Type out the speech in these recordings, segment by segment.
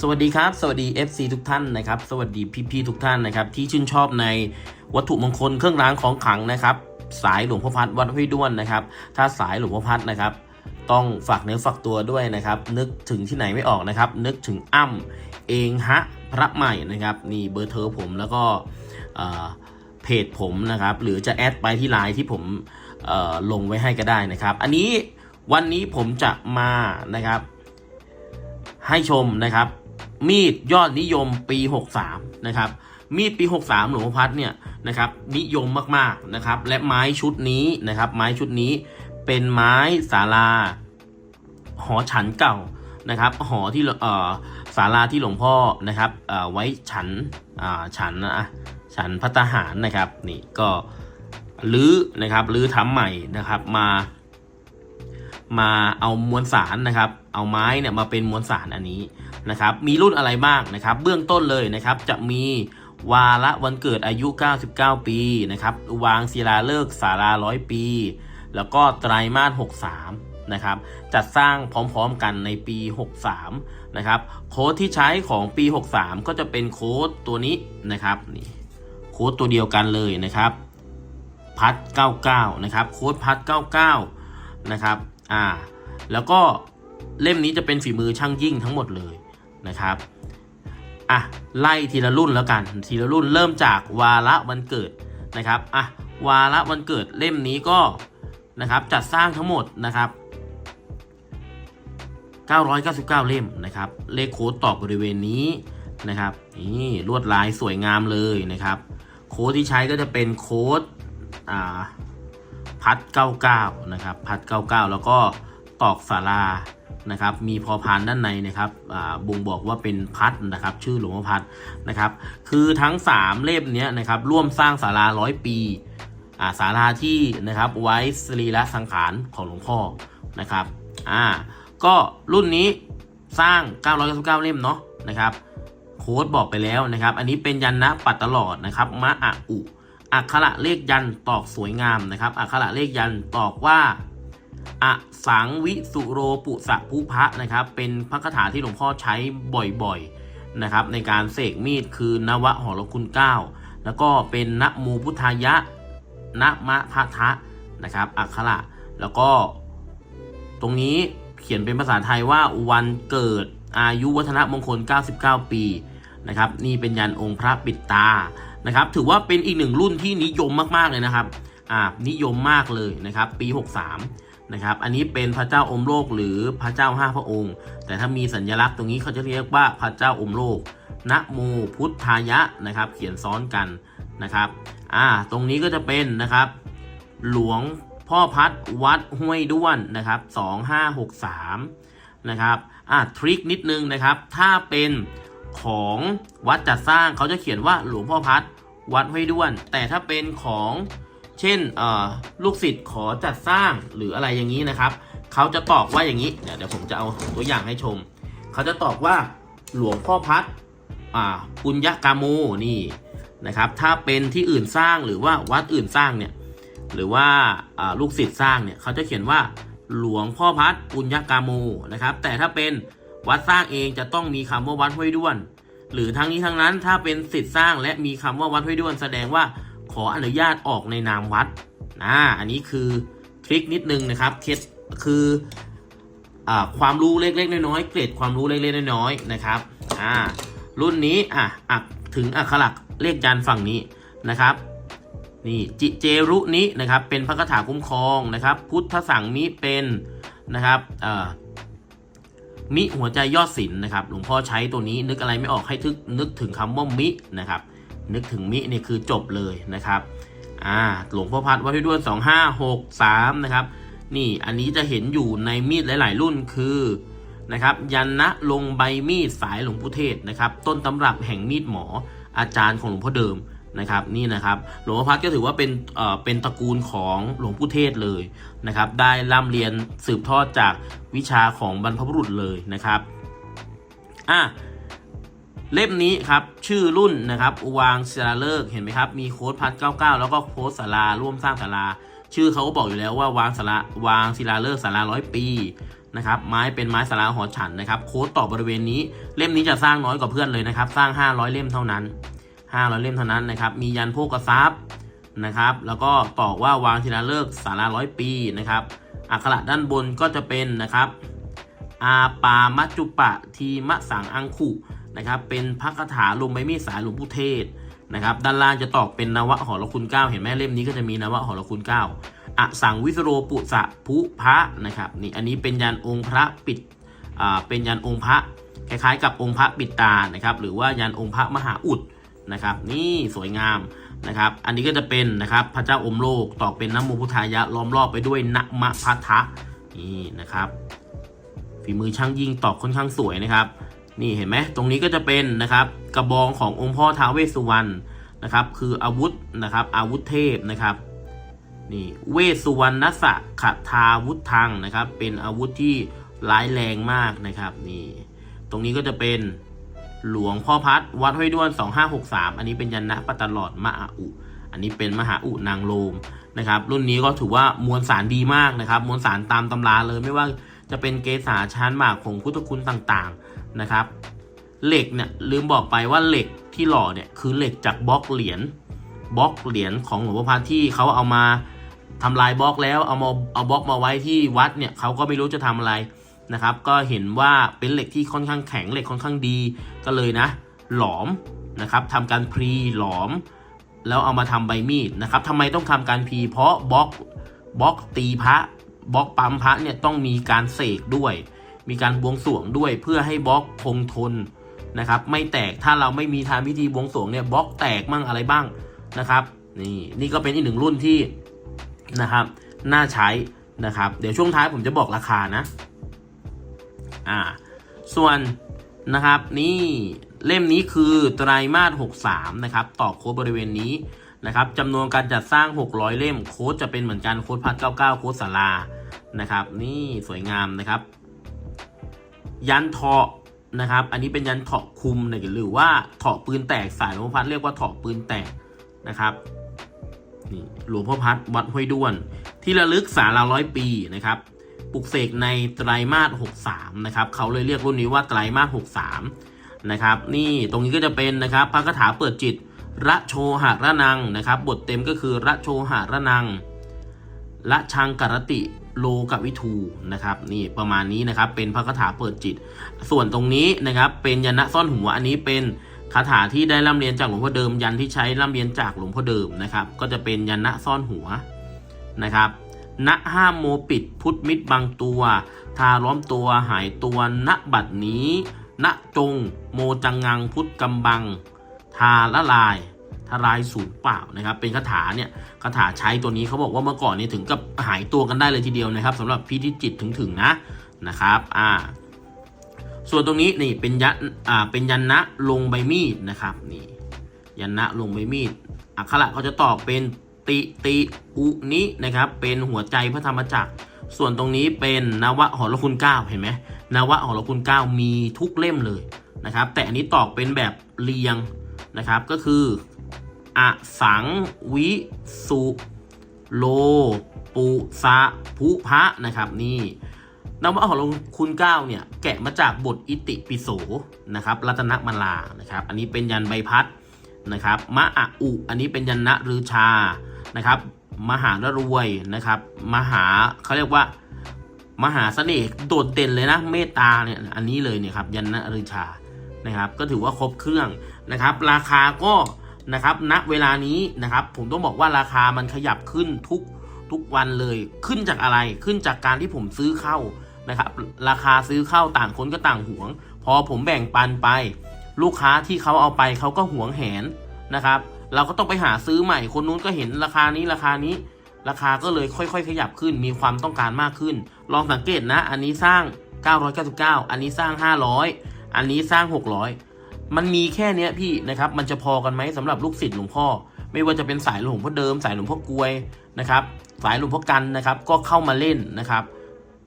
สวัสดีครับ สวัสดี FC ทุกท่านนะครับ สวัสดีพี่ๆทุกท่านนะครับ ที่ชื่นชอบในวัตถุมงคลเครื่องรางของขลังนะครับ สายหลวงพ่อพัดวัดห้วยด้วนนะครับ ถ้าสายหลวงพ่อพัดนะครับ ต้องฝากเนื้อฝากตัวด้วยนะครับ นึกถึงที่ไหนไม่ออกนะครับ นึกถึงอ้ำเองฮะพระใหม่นะครับ นี่เบอร์เธอผมแล้วก็เเพจผมนะครับ หรือจะแอดไปที่ไลน์ที่ผมลงไว้ให้ก็ได้นะครับ อันนี้วันนี้ผมจะมานะครับ ให้ชมนะครับ มีดยอดนิยมปี 63 นะครับ มีดปี 63 หลวงพ่อพัดเนี่ยนะครับนิยมมากๆนะครับ และไม้ชุดนี้นะครับ ไม้ชุดนี้เป็นไม้ศาลา หอฉันเก่านะครับ หอที่เอ่อศาลาที่หลวงพ่อนะครับเอ่อไว้ฉันอ่าฉันนะฉันพัตหารนะครับนี่ก็รื้อนะครับรื้อทำใหม่นะครับมามาเอามวลสารนะครับ เอาไม้เนี่ยมาเป็นมวลสารอันนี้ นะครับ มีรุ่นอะไรบ้างนะครับ เบื้องต้นเลยนะครับ จะมีวาระวันเกิดอายุ 99 ปีนะครับ วางศิลาฤกษ์ศาลาร้อยปี แล้วก็ไตรมาส 63 นะครับ จัดสร้างพร้อมๆกันในปี 63 นะครับ โค้ดที่ใช้ของปี 63 ก็จะเป็นโค้ดตัวนี้นะครับ นี่ โค้ดตัวเดียวกันเลยนะครับ พัด 99 นะครับ โค้ดพัด 99 นะครับ อ่า แล้วก็เล่มนี้จะเป็นฝีมือช่างยิ่งทั้งหมดเลย นะครับอะไล่ทีละรุ่นแล้วกัน ทีละรุ่นเริ่มจากวาระวันเกิดนะครับอะวาระวันเกิดเล่มนี้ก็นะครับจัดสร้างทั้งหมดนะครับ 999 เล่มนะครับ เลขโค้ดตอบบริเวณนี้นะครับนี่ลวดลายสวยงามเลยนะครับ โค้ดที่ใช้ก็จะเป็นโค้ดอ่าพัด 99 นะครับ พัด 99 แล้วก็ตอกสารา นะครับมีพอพานด้านในนะครับบ่งบอกว่าเป็นพัดนะครับชื่อหลวงพ่อพัดนะครับคือทั้ง 3 เล่มนี้นะครับร่วมสร้างศาลาร้อยปีอ่าศาลาที่นะครับไว้สรีระสังขารของหลวงพ่อนะครับอ่าก็รุ่นนี้สร้าง 999 เล่มเนาะนะครับโค้ดบอกไปแล้วนะครับ อันนี้เป็นยันนะปัดตลอดนะครับมะอะอุอักขระเลขยันตอกสวยงามนะครับอักขระเลขยันตอกว่า อสังวิสุโรปุสะภูพะนะครับ เป็นพระคาถาที่หลวงพ่อใช้บ่อยๆนะครับ ในการเสกมีดคือนวะหอรคุณเก้าแล้วก็เป็นนะมูพุทธายะนะมะพะทะนะครับ อักขระแล้วก็ตรงนี้เขียนเป็นภาษาไทยว่าวันเกิดอายุวัฒนมงคล 99 ปีนะครับ นี่เป็นยันองค์พระปิดตานะครับ ถือว่าเป็นอีกหนึ่งรุ่นที่นิยมมากๆเลยนะครับอ่านิยมมากเลยนะครับ ปี 63 นะครับ อันนี้เป็นพระเจ้าอมโลกหรือพระเจ้าห้าพระองค์ แต่ถ้ามีสัญลักษณ์ตรงนี้เขาจะเรียกว่าพระเจ้าอมโลกนะโมพุทธายะนะครับ เขียนซ้อนกันนะครับ อ่า ตรงนี้ก็จะเป็นนะครับ หลวงพ่อพัดวัดห้วยด้วนนะครับ2563นะครับ อ่าทริคนิดนึงนะครับ ถ้าเป็นของวัดจัดสร้างเขาจะเขียนว่าหลวงพ่อพัดวัดห้วยด้วน แต่ถ้าเป็นของ เช่นลูกศิษย์ขอจัดสร้างหรืออะไรอย่างนี้นะครับ เขาจะตอบว่าอย่างนี้ เดี๋ยวผมจะเอาตัวอย่างให้ชม เขาจะตอบว่าหลวงพ่อพัดปุญญกาโมนี่นะครับ ถ้าเป็นที่อื่นสร้างหรือว่าวัดอื่นสร้างเนี่ยหรือว่าลูกศิษย์สร้างเนี่ยเขาจะเขียนว่าหลวงพ่อพัดปุญญกาโมนะครับ แต่ถ้าเป็นวัดสร้างเองจะต้องมีคำว่าวัดห้วยด้วน หรือทั้งนี้ทั้งนั้นถ้าเป็นสิทธิ์สร้างและมีคำว่าวัดห้วยด้วน แสดงว่า ขออนุญาตออกในนามวัดนะอันนี้คือทริคนิดนึงนะครับเคล็ดคืออความรู้เล็กๆน้อยๆเกรดความรู้เล็กๆน้อยๆนะครับอ่ารุ่นนี้อะอักถึงอักขระเลขยันฝั่งนี้นะครับนี่จิเจรุนี้นะครับเป็นพระคาถาคุ้มครองนะครับ พุทธสังมิเป็นนะครับอ่อมิหัวใจยอดศิลป์นะครับ หลวงพ่อใช้ตัวนี้นึกอะไรไม่ออกให้ทึกนึกถึงคำว่ามินะครับ นึกถึงมิเนี่ยคือจบเลยนะครับอ่าหลวงพ่อพัดวัดที่ด้วนสองห้าหกสามนะครับนี่อันนี้จะเห็นอยู่ในมีดหลาย ๆ รุ่นคือนะครับยันนะลงใบมีดสายหลวงพุเทศนะครับ ต้นตำรับแห่งมีดหมออาจารย์ของหลวงพ่อเดิมนะครับนี่นะครับหลวงพ่อพัดก็ถือว่าเป็นเอ่อเป็นตระกูลของหลวงพุเทศเลยนะครับ ได้ร่ำเรียนสืบทอดจากวิชาของบรรพบุรุษเลยนะครับอะ เล่มนี้ครับชื่อรุ่นนะครับวางศิลาฤกษ์เห็นไหมครับ มีโค้ดพัด99แล้วก็โค้ดศาลาร่วมสร้างศาลาชื่อเขาก็บอกอยู่แล้วว่าวางศาลาวางศิลาฤกษ์ศาลาร้อยปีนะครับไม้เป็นไม้สาราหอฉันนะครับ โค้ดต่อบริเวณนี้เล่มนี้จะสร้างน้อยกว่าเพื่อนเลยนะครับ สร้าง 500 เล่มเท่านั้น500เล่มเท่านั้นนะครับมียันโภกทรัพย์นะครับแล้วก็ตอกว่าวางทีละเลิกสาราร้อยปีนะครับอักขระด้านบนก็จะเป็นนะครับอาปามัจจุปะทีมะสังอังคุ นะครับ เป็นพระคาถาลงใบมีดสายหลวงพุเทศนะครับ ด้านล่างจะตอกเป็นนวะหอรคุณเก้าเห็นไหมเล่มนี้ก็จะมีนวะหอรคุณเก้าอสังวิสโรปุสะพุพระนะครับนี่อันนี้เป็นยันองค์พระปิดอ่าเป็นยันองค์พระคล้ายๆ กับองค์พระปิดตานะครับ หรือว่ายันองค์พระมหาอุดนะครับ นี่สวยงามนะครับ อันนี้ก็จะเป็นนะครับพระเจ้าอมโลกตอกเป็นน้ำโมพุทธายะล้อมรอบไปด้วยนะมะพัทะนี่นะครับ ฝีมือช่างยิงตอกค่อนข้างสวยนะครับ นี่เห็นไหมตรงนี้ก็จะเป็นนะครับกระบองขององค์พ่อท้าวเวสสุวรรณนะครับ คืออาวุธนะครับ อาวุธเทพนะครับนี่เวสสุวรรณสะขทาวุธทังนะครับ เป็นอาวุธที่ร้ายแรงมากนะครับนี่ตรงนี้ก็จะเป็นหลวงพ่อพัดวัดห้วยด้วน 2563 อันนี้เป็นยันนะปตลอดมหาอุ อันนี้เป็นมหาอุนางโลมนะครับ รุ่นนี้ก็ถือว่ามวลสารดีมากนะครับ มวลสารตามตำราเลยไม่ว่าจะเป็นเกสาชานหมากของพุทธคุณต่างๆ นะครับ เหล็กเนี่ยลืมบอกไปว่าเหล็กที่หล่อเนี่ยคือเหล็กจากบล็อกเหรียญบล็อกเหรียญของหลวงพ่อพัดที่เขาเอามาทำลายบล็อกแล้วเอามาเอาบล็อกมาไว้ที่วัดเนี่ยเขาก็ไม่รู้จะทำอะไรนะครับ ก็เห็นว่าเป็นเหล็กที่ค่อนข้างแข็งเหล็กค่อนข้างดีก็เลยนะ หลอมนะครับทำการพรีหลอม แล้วเอามาทำใบมีดนะครับทำไมต้องทำการพรีเพราะบล็อกบล็อกตีพระบล็อกปั๊มพระเนี่ยต้องมีการเสกด้วย มีการบวงสรวงด้วยเพื่อให้บล็อกคงทนนะครับ ไม่แตกถ้าเราไม่มีทำพิธีบวงสรวงเนี่ยบล็อกแตกมั่งอะไรบ้างนะครับนี่นี่ก็เป็นอีกหนึ่งรุ่นที่นะครับน่าใช้นะครับ เดี๋ยวช่วงท้ายผมจะบอกราคานะอ่าส่วนนะครับนี่เล่มนี้คือไตรมาส63นะครับต่อโค้ดบริเวณนี้นะครับจำนวนการจัดสร้าง 600 เล่มโค้ดจะเป็นเหมือนกันโค้ดพัด99 โค้ดสารานะครับ นี่สวยงามนะครับ ยันเถาะนะครับ อันนี้เป็นยันเถาะคุมนะหรือว่าเถาะปืนแตกสายหลวงพ่อพัดเรียกว่าเถาะปืนแตกนะครับนี่หลวงพ่อพัดวัดห้วยด้วน ที่ระลึกสาราร้อยปีนะครับปลุกเสกในไตรมาส63นะครับเขาเลยเรียกรุ่นนี้ว่าไตรมาส63นะครับ นี่ตรงนี้ก็จะเป็นนะครับพระคาถาเปิดจิตระโชหะระนังนะครับ บทเต็มก็คือระโชหะระนังละชังกรติ โลกวิทูนะครับนี่ประมาณนี้นะครับเป็นพระคาถาเปิดจิต ส่วนตรงนี้นะครับเป็นยันนะซ่อนหัวอันนี้เป็นคาถาที่ได้ร่ำเรียนจากหลวงพ่อเดิม ยันที่ใช้ร่ำเรียนจากหลวงพ่อเดิมนะครับ ก็จะเป็นยันนะซ่อนหัวนะครับณห้ามโมปิดพุทธมิตรบางตัว ทาล้อมตัวหายตัวณบัดนี้ณจง โมจังงังพุทธกำบัง ทาละลาย ทลายสูญเปล่านะครับ เป็นคาถาเนี่ยคาถาใช้ตัวนี้เขาบอกว่าเมื่อก่อนนี้ถึงกับหายตัวกันได้เลยทีเดียวนะครับสำหรับพี่ที่จิตถึงถึงนะนะครับอ่าส่วนตรงนี้นี่เป็นยันอ่าเป็นยันนะลงใบมีดนะครับนี่ยันนะลงใบมีดอักขระเขาจะตอบเป็นติติอุนินะครับเป็นหัวใจพระธรรมจักรส่วนตรงนี้เป็นนวะหอรคุณเก้าเห็นไหมนวะหอรคุณเก้ามีทุกเล่มเลยนะครับแต่อันนี้ตอกเป็นแบบเรียงนะครับก็คือ อสังวิสุโลปุสะพุพะนะครับนี่นวะหอรคุณเก้าเนี่ยแกะมาจากบทอิติปิโสนะครับรัตนมาลานะครับอันนี้เป็นยันใบพัดนะครับมะอะอุ อันนี้เป็นยันนะรือชานะครับมหาละรวยนะครับมหาเขาเรียกว่ามหาเสน่ห์โดดเด่นเลยนะเมตตาเนี่ยอันนี้เลยเนี่ยครับยันนะรือชานะครับก็ถือว่าครบเครื่องนะครับ ราคาก็ นะครับณเวลานี้นะครับผมต้องบอกว่าราคามันขยับขึ้นทุกทุกวันเลยขึ้นจากอะไรขึ้นจากการที่ผมซื้อเข้านะครับราคาซื้อเข้าต่างคนก็ต่างหวง พอผมแบ่งปันไป ลูกค้าที่เขาเอาไปเขาก็หวงแหนนะครับ เราก็ต้องไปหาซื้อใหม่คนนู้นก็เห็นราคานี้ราคานี้ ราคาก็เลยค่อยๆ ขยับขึ้นมีความต้องการมากขึ้น ลองสังเกตนะ อันนี้สร้าง 999 อันนี้สร้าง 500 อันนี้สร้าง 600 มันมีแค่เนี้ยพี่นะครับ มันจะพอกันไหมสำหรับลูกศิษย์หลวงพ่อ ไม่ว่าจะเป็นสายหลวงพ่อเดิม สายหลวงพ่อกลวยนะครับ สายหลวงพ่อกันนะครับ ก็เข้ามาเล่นนะครับ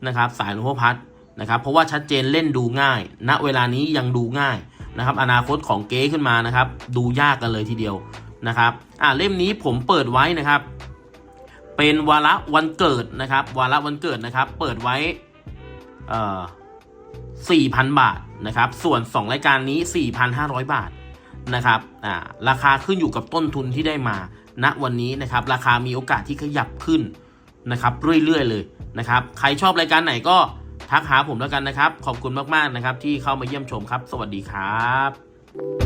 นะครับ สายหลวงพ่อพัดนะครับ เพราะว่าชัดเจนเล่นดูง่าย ณเวลานี้ยังดูง่ายนะครับ อนาคตของเก๊ขึ้นมานะครับ ดูยากกันเลยทีเดียวนะครับ อ่าเล่มนี้ผมเปิดไว้นะครับ เป็นวาระวันเกิดนะครับ วาระวันเกิดนะครับ เปิดไว้เอ่อ 4,000 บาทนะครับ ส่วน 2 รายการนี้ 4,500 บาทนะครับอ่าราคาขึ้นอยู่กับต้นทุนที่ได้มาณวันนี้นะครับ ราคามีโอกาสที่ขยับขึ้นนะครับเรื่อยๆเลยนะครับ ใครชอบรายการไหนก็ทักหาผมแล้วกันนะครับ ขอบคุณมากๆนะครับ ที่เข้ามาเยี่ยมชมครับ สวัสดีครับ